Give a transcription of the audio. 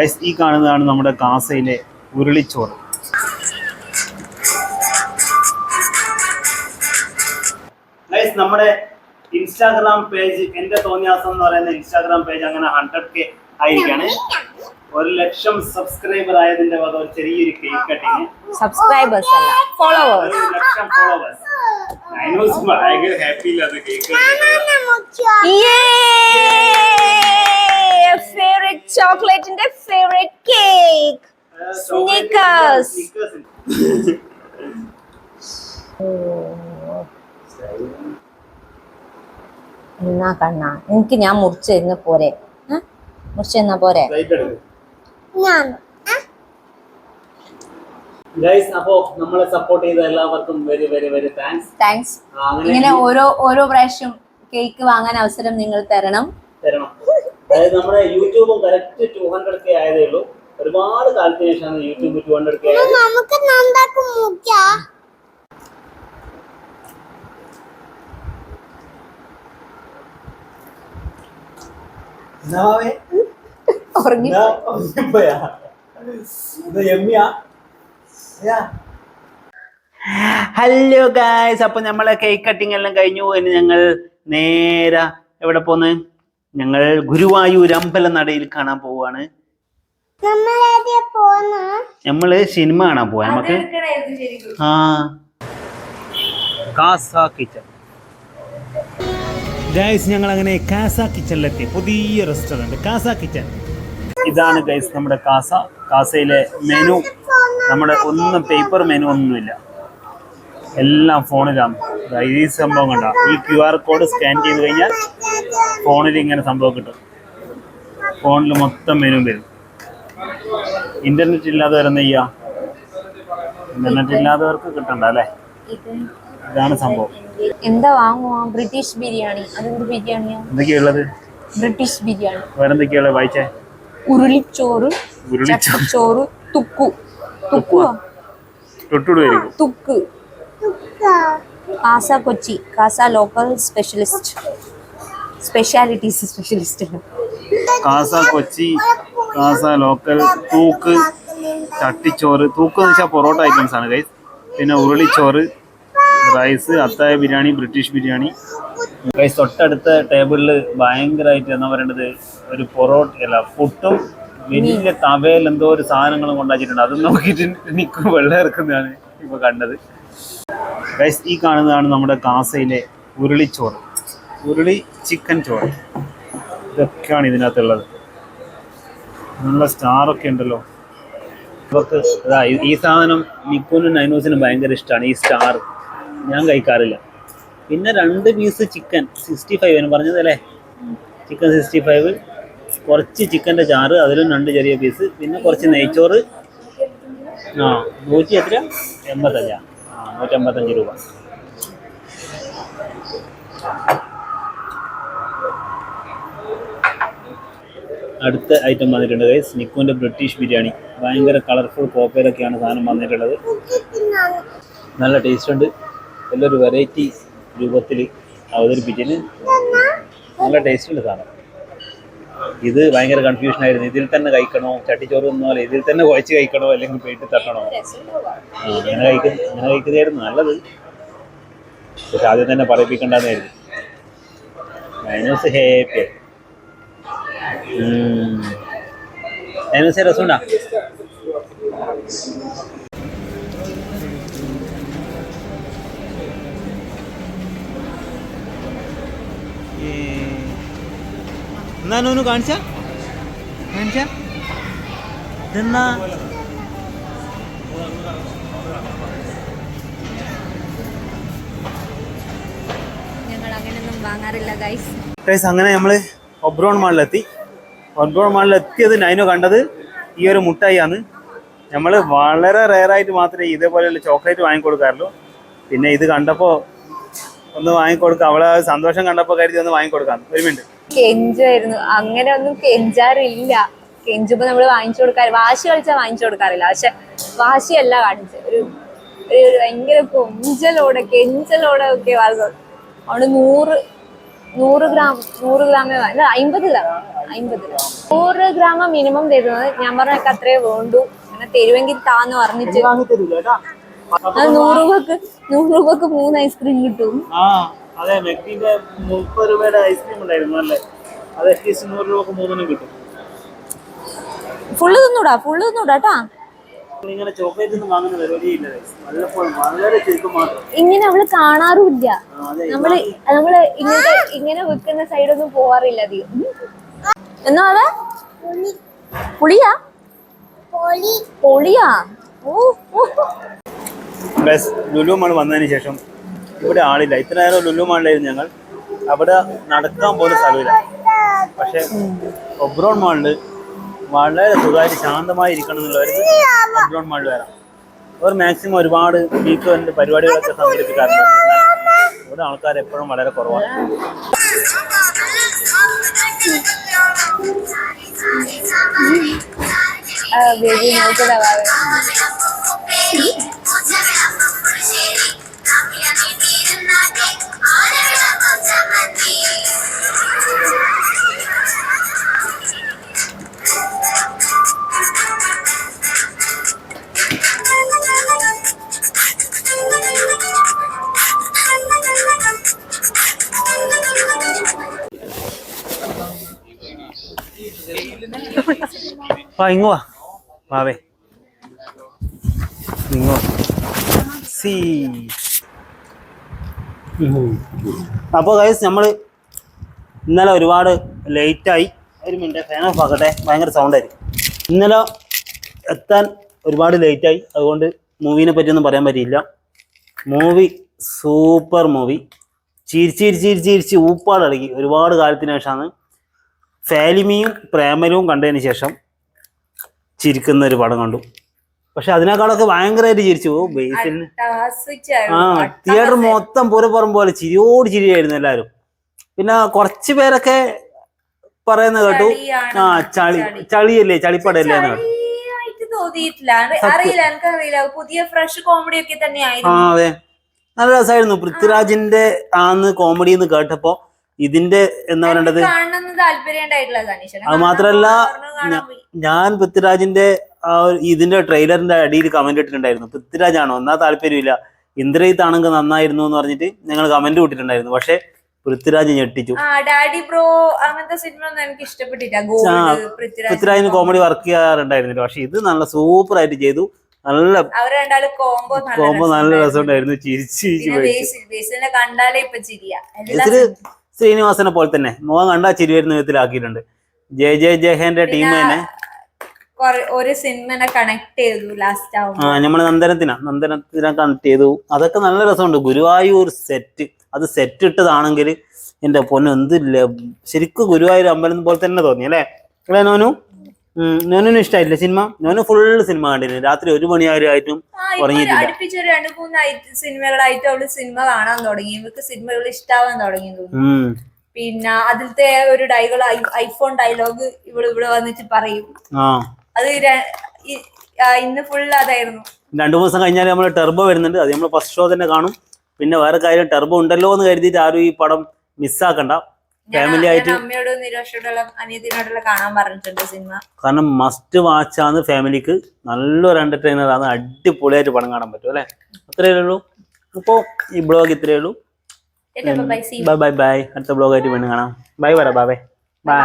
Guys ഈ കാണുന്നതാണ് നമ്മുടെ കാസയിലെ ഉരുളിച്ചോറ്. ഗൈസ് നമ്മുടെ ഇൻസ്റ്റാഗ്രാം പേജ് എന്റെ തോന്നിയാസം എന്ന് പറയുന്ന ഇൻസ്റ്റാഗ്രാം പേജ് അങ്ങനെ ഹൺഡ്രഡ് കെ ആയിരിക്കാണ്. ഒരു ലക്ഷം സബ്സ്ക്രൈബർ ആയതിന്റെ വക ഒരു ചെറിയൊരു കേക്ക് കട്ടിങ് സബ്സ്ക്രൈബേഴ്സ് അല്ല ഫോളോവേഴ്സ് ഒരു ലക്ഷം ഫോളോവേഴ്സ് നൈനോസ് ഭയങ്കര ഹാപ്പി ഇല്ലാത്ത കേക്ക് ഫേവറേറ്റ് ചോക്ലേറ്റിന്റെ ഫേവറേറ്റ് കേക്ക് Snickers. എന്നാ കണ്ണ എനിക്ക് ഞാൻ മുറിച്ച് തരുന്ന പോരെ? മുറിച്ച് തന്നാ പോരെ? ഗൈസ് അപ്പോ നമ്മളെ സപ്പോർട്ട് ചെയ്ത എല്ലാവർക്കും very very very thanks thanks ഇങ്ങനെ ഓരോ ഓരോ പ്രാവശ്യം കേക്ക് വാങ്ങാൻ അവസരം നിങ്ങൾ തരണം. തരണം. അതായത് നമ്മുടെ യൂട്യൂബും കറക്റ്റ് ടു ഹൺഡ്രഡ് കെ ആയതേ ഉള്ളൂ. ഒരുപാട് കാലത്തിന് ശേഷമാണ് YouTube two hundred K hello guys അപ്പൊ നമ്മളെ കേക്ക് കട്ടിങ് എല്ലാം കഴിഞ്ഞു. ഇനി ഞങ്ങൾ നേരെ എവിടെ പോന്ന്? ഞങ്ങൾ ഗുരുവായൂർ അമ്പലനടയിൽ കാണാൻ പോവാണ് നമ്മൾ സിനിമ കാണാൻ പോവാ. നമുക്ക് ആ. കാസ കിച്ചൺ ഗൈസ് ഞങ്ങൾ അങ്ങനെ കാസ കിച്ചണിലെത്തി പുതിയ റെസ്റ്റോറന്റ് കാസ കിച്ചൺ ഇതാണ് ഗൈസ് നമ്മുടെ കാസ കാസയിലെ മെനു നമ്മുടെ ഒന്നും പേപ്പർ മെനു ഒന്നുമില്ല. എല്ലാം ഫോണിലാണ് ഈ സംഭവം കണ്ട? ഈ ക്യു ആർ കോഡ് സ്കാൻ ചെയ്ത് കഴിഞ്ഞാൽ ഫോണിൽ ഇങ്ങനെ സംഭവം കിട്ടും. ഫോണിൽ മൊത്തം മെനു വരും. ഇന്റർനെറ്റ് ഇല്ലാതെ വരുന്ന ചെയ്യാ? ഇന്റർനെറ്റ് ഇല്ലാത്തവർക്ക് കിട്ടണ്ട അല്ലേ? ഇതാണ് സംഭവം. എന്താ വാങ്ങുവാ? ബ്രിട്ടീഷ് ബിരിയാണി. അതെന്ത് ബിരിയാണിയാ? എന്തൊക്കെയുള്ളത്? ബ്രിട്ടീഷ് ബിരിയാണി. വേറെന്തൊക്കെയുള്ളത് വായിച്ചേ? ഉരുളിച്ചോറ്. ചോറ് തുക്കു. തുക്കുവാ? തുക്ക്. Casa Kochi. Casa local specialist specialities specialist Casa Kochi Casa local തൂക്ക് ചട്ടിച്ചോറ് തൂക്ക് എന്ന് വെച്ചാൽ പൊറോട്ട ഐറ്റംസ് ആണ് ഗൈസ് പിന്നെ ഉരുളിച്ചോറ് റൈസ് അത്തായ ബിരിയാണി ബ്രിട്ടീഷ് ബിരിയാണി. ഗൈസ് തൊട്ടടുത്ത ടേബിളിൽ ഭയങ്കരമായിട്ട് എന്താ പറയേണ്ടത് ഒരു പൊറോട്ട അല്ല പുട്ടും വലിയ തവയിൽ എന്തോ ഒരു സാധനങ്ങളും കൊണ്ടാക്കിയിട്ടുണ്ട്. അത് നോക്കിയിട്ട് എനിക്ക് വെള്ളം ഇറക്കുന്നതാണ് ഇപ്പൊ കണ്ടത്. ഗൈസ് ഈ കാണുന്നതാണ് നമ്മുടെ കാസയിലെ ഉരുളിച്ചോറ്. ഉരുളി ചിക്കൻ ചോറ്. ഇതൊക്കെയാണ് ഇതിനകത്തുള്ളത്. നല്ല സ്റ്റാറൊക്കെ ഉണ്ടല്ലോ. ഇവർക്ക് അതാ ഈ- സാധനം മിക്കുനും നൈനൂസിനും ഭയങ്കര ഇഷ്ടമാണ് ഈ സ്റ്റാർ ഞാൻ കഴിക്കാറില്ല. പിന്നെ രണ്ട് പീസ് ചിക്കൻ സിക്സ്റ്റി ഫൈവ് എന്ന് പറഞ്ഞത് അല്ലേ? ചിക്കൻ സിക്സ്റ്റി ഫൈവ് കുറച്ച് ചിക്കന്റെ ചാറ് അതിലും രണ്ട് ചെറിയ പീസ് പിന്നെ കുറച്ച് നെയ്ച്ചോറ്. ആ നൂറ്റി എത്ര? എൺപത്തഞ്ചാ. ആ നൂറ്റമ്പത്തഞ്ച് രൂപ. അടുത്ത ഐറ്റം വന്നിട്ടുണ്ട്. ഗൈസ് നിക്കോന്റെ ബ്രിട്ടീഷ് ബിരിയാണി. ഭയങ്കര കളർഫുൾ കോപ്പയിലൊക്കെയാണ് സാധനം വന്നിട്ടുള്ളത്. നല്ല ടേസ്റ്റ് ഉണ്ട്. നല്ലൊരു വെറൈറ്റി രൂപത്തിൽ അവതരിപ്പിച്ചതിന് നല്ല ടേസ്റ്റ് ഉണ്ട് സാധനം. ഇത് ഭയങ്കര കൺഫ്യൂഷൻ ആയിരുന്നു. ഇതിൽ തന്നെ കഴിക്കണോ? ചട്ടിച്ചോറ് ഒന്നുമല്ല ഇതിൽ തന്നെ കുഴച്ച് കഴിക്കണോ? അല്ലെങ്കിൽ പേട്ട് തട്ടണോ? അങ്ങനെ കഴിക്കുന്ന അങ്ങനെ കഴിക്കുന്നതായിരുന്നു നല്ലത്. പക്ഷെ ആദ്യം തന്നെ പറയിപ്പിക്കണ്ടെന്നായിരുന്നു. മൈനസ് ഹാപ്പി മൈനസ് രസമുണ്ടാ എന്നാ നൂനു കാണിച്ച? കാണിച്ച? ഇതെന്നാ? ഞങ്ങൾ അങ്ങനെയൊന്നും വാങ്ങാറില്ല ഗൈസ് ഗൈസ് അങ്ങനെ നമ്മൾ ഒബ്രോൺ മാളിലെത്തി. ഒബ്രോൺ മണിൽ എത്തിയത് നൈനോ കണ്ടത് ഈ ഒരു മുട്ടായിയാണ്. നമ്മൾ വളരെ റെയറായിട്ട് മാത്രമേ ഇതേപോലെയുള്ള ചോക്ലേറ്റ് വാങ്ങിക്കൊടുക്കാറുള്ളൂ. പിന്നെ ഇത് കണ്ടപ്പോൾ ഒന്ന് വാങ്ങിക്കൊടുക്കുക അവളെ സന്തോഷം കണ്ടപ്പോൾ കരുതി ഒന്ന് വാങ്ങിക്കൊടുക്കാം ഒരു മിനിറ്റ് കെഞ്ചായിരുന്നു അങ്ങനെ ഒന്നും കെഞ്ചാറില്ല. കെഞ്ചുമ്പോ നമ്മൾ വാങ്ങിച്ചു കൊടുക്കാറ് വാശി കളിച്ചാൽ വാങ്ങിച്ചു കൊടുക്കാറില്ല. പക്ഷെ വാശിയല്ല കാണിച്ചത്. ഒരു ഒരു ഭയങ്കര കൊഞ്ചലോടെ കെഞ്ചലോടെ ഒക്കെ വാങ്ങും അവിടെ നൂറ് നൂറ് ഗ്രാം നൂറ് ഗ്രാമേ അല്ല അമ്പത് ഗ്രാം അമ്പത് രൂപ. നൂറ് ഗ്രാമ മിനിമം തരുന്നത് ഞാൻ പറഞ്ഞ അത്രേ വേണ്ടു. അങ്ങനെ തരുമെങ്കിൽ താന്ന് പറഞ്ഞിട്ട്. അത് നൂറ് രൂപക്ക് നൂറ് രൂപക്ക് മൂന്ന് ഐസ്ക്രീം കിട്ടും. അതെ മെക്കിന്റെ മുപ്പത് രൂപയുടെ ഐസ്ക്രീം ഉണ്ടായിരുന്നു അല്ലേ? അത് അറ്റ്ലീസ്റ്റ് നൂറ് രൂപക്ക് മൂന്നെണ്ണം കിട്ടും. ഫുള്ള് തിന്നൂടാ ഫുള്ള് തിന്നൂടാട്ടാ ഇങ്ങനെ ചോക്ലേറ്റ് ഒന്നും വാങ്ങുന്ന പരിപാടിയില്ല. വല്ലപ്പോഴും വളരെ ചുരുക്കം മാത്രം. ഇങ്ങനെ അവൾ കാണാറുമില്ല നമ്മൾ നമ്മൾ ഇങ്ങനത്തെ ഇങ്ങനെ വെക്കുന്ന സൈഡൊന്നും പോവാറില്ല അധികം. എന്നാ അതെ പുളിയാ പൊളിയാ ലുലു മാൾ വന്നതിന് ശേഷം ഇവിടെ ആളില്ല ഇത്ര നേരം ലുലു മാളിലായിരുന്നു ഞങ്ങൾ അവിടെ നടക്കാൻ പോലും സ്ഥലമില്ല പക്ഷെ ഒബ്രോൺ മാളിൽ വളരെ സുഖമായിട്ട് ശാന്തമായി ഇരിക്കണം എന്നുള്ളവർക്ക് ഒബ്രോൺ മാളിൽ വരാം അവർ മാക്സിമം ഒരുപാട് വീക്കെൻഡ് പരിപാടികളൊക്കെ സംഘടിപ്പിക്കാറുണ്ട് ഇവിടെ ആൾക്കാർ എപ്പോഴും വളരെ കുറവാണ് ആ, ബേബി നോക്കതാ വാവേ. വാ ഇങ്ങ് വാ. വാവേ ഇങ്ങ് സീ. അപ്പോൾ ഗൈസ് നമ്മൾ ഇന്നലെ ഒരുപാട് ലേറ്റായി ഒരു മിനിറ്റ് ഫാൻ ഓഫ് ആക്കട്ടെ. ഭയങ്കര സൗണ്ടായിരിക്കും ഇന്നലെ എത്താൻ ഒരുപാട് ലേറ്റായി അതുകൊണ്ട് മൂവീനെ പറ്റിയൊന്നും പറയാൻ പറ്റിയില്ല. മൂവി സൂപ്പർ മൂവി ചിരിച്ചിരിച്ചിരിച്ചിരിച്ച് ചിരിച്ച് ചിരിച്ച് ഒരുപാട് കാലത്തിന് ശേഷമാണ് ഫാലിമിയും പ്രേമലവും കണ്ടതിന് ശേഷം ചിരിക്കുന്ന ഒരു പടം കണ്ടു. പക്ഷെ അതിനേക്കാളൊക്കെ ഭയങ്കരമായിട്ട് ചിരിച്ചു. ബേസിന് ആ തിയേറ്റർ മൊത്തം പുറപ്പുറം പോലെ ചിരിയോട് ചിരിയായിരുന്നു എല്ലാവരും. പിന്നെ കുറച്ച് പേരൊക്കെ പറയുന്ന കേട്ടു. ആ ചളി ചളിയല്ലേ ചളിപ്പടല്ലേ എന്ന് കേട്ടു തോന്നിയിട്ടില്ല. അറിയില്ല എനിക്കറിയില്ല. പുതിയ ഫ്രഷ് കോമഡി ഒക്കെ ആ തന്നെയായിരുന്നു അതെ. നല്ല രസമായിരുന്നു. പൃഥ്വിരാജിന്റെ ആന്ന് കോമഡി എന്ന് കേട്ടപ്പോ ഇതിന്റെ എന്താ പറയേണ്ടത്? അത് മാത്രല്ല. ഞാൻ പൃഥ്വിരാജിന്റെ ആ ഇതിന്റെ ട്രെയിലറിന്റെ അടിയിൽ കമന്റ് ഇട്ടിട്ടുണ്ടായിരുന്നു. പൃഥ്വിരാജാണോ? എന്നാ താല്പര്യമില്ല. ഇന്ദ്രജിത്ത് ആണെങ്കിൽ നന്നായിരുന്നു എന്ന് പറഞ്ഞിട്ട് ഞങ്ങൾ കമന്റ് വിട്ടിട്ടുണ്ടായിരുന്നു പക്ഷെ പൃഥ്വിരാജ് ഞെട്ടിച്ചു. ഡാഡി ബ്രോ അങ്ങനത്തെ സിനിമ ഒന്നും എനിക്ക് ഇഷ്ടപ്പെട്ടില്ല. പൃഥ്വിരാജിന് കോമഡി വർക്ക് ചെയ്യാറുണ്ടായിരുന്നില്ല. പക്ഷെ ഇത് നല്ല സൂപ്പർ ആയിട്ട് ചെയ്തു. നല്ല കോംബോ കോമ്പോ നല്ല രസമുണ്ടായിരുന്നു. ചിരിച്ചു കണ്ടാലേ ഇപ്പൊ ചിരിയ. ശ്രീനിവാസനെ പോലെ തന്നെ. മുഖം കണ്ടാ ചിരി വരുന്ന വിധത്തിലാക്കിയിട്ടുണ്ട്. ജെ ജെ ജയഹേന്റെ ടീം തന്നെ. ഒരു സിനിമനെ കണക്ട് ചെയ്തു ലാസ്റ്റ് ആ നമ്മൾ നന്ദനത്തിനാ. നന്ദനത്തിനെ കണക്ട് ചെയ്തു. അതൊക്കെ നല്ല രസമുണ്ട്. ഗുരുവായൂർ സെറ്റ് അത് സെറ്റ് ഇട്ടതാണെങ്കിൽ എന്റെ പൊന്നു എന്ത് ശരിക്കും ഗുരുവായൂർ അമ്പലം പോലെ തന്നെ തോന്നി അല്ലേ? അല്ലേ നോനു? ഉം, ഇഷ്ടമായില്ല സിനിമ. ഞാൻ ഫുൾ സിനിമ കണ്ടിരുന്നു. രാത്രി ഒരു മണിയായിട്ടും ആ, ഇപ്പൊ ഉറങ്ങിയിട്ടില്ല. അടുപ്പിച്ച് ഒരു മൂന്ന് സിനിമകളായിട്ട് അവൾ സിനിമ കാണാൻ തുടങ്ങി. ഇവർക്ക് സിനിമകൾ ഇഷ്ടാവാൻ തുടങ്ങി പിന്നെ അതിലത്തെ ഒരു ഡയലോഗ് ഐഫോൺ ഡയലോഗ് ഇവൾ ഇവിടെ വന്നിട്ട് പറയും. അത് ഇന്ന് ഫുൾ അതായിരുന്നു. രണ്ടു ദിവസം കഴിഞ്ഞാൽ നമ്മൾ ടെർബോ വരുന്നുണ്ട്. അത് നമ്മൾ ഫസ്റ്റ് ഷോ തന്നെ കാണും. പിന്നെ വേറെ കാര്യം ടെർബോ ഉണ്ടല്ലോ എന്ന് കരുതിയിട്ട് ആരും ഈ പടം മിസ്സാക്കണ്ട ഫാമിലി ആയിട്ട് അമ്മയോടും നിരോഷയോടുള്ള അനിയത്തിനോടുള്ള കാണാൻ പറഞ്ഞിട്ടുണ്ട് സിനിമ. കാരണം മസ്റ്റ് വാച്ച് ആണ് ഫാമിലിക്ക്. നല്ലൊരു എന്റർടൈനർ ആണ്. അടിപൊളിയായിട്ട് പടം കാണാൻ പറ്റും അല്ലെ? അത്രയേ ഉള്ളൂ. അപ്പൊ ഈ ബ്ലോഗ് ഇത്രയേ ഉള്ളൂ. ബൈ ബൈ ബൈ അടുത്ത ബ്ലോഗായിട്ട് വീണ്ടും കാണാം. ബൈ പറ ബാബേ ബൈ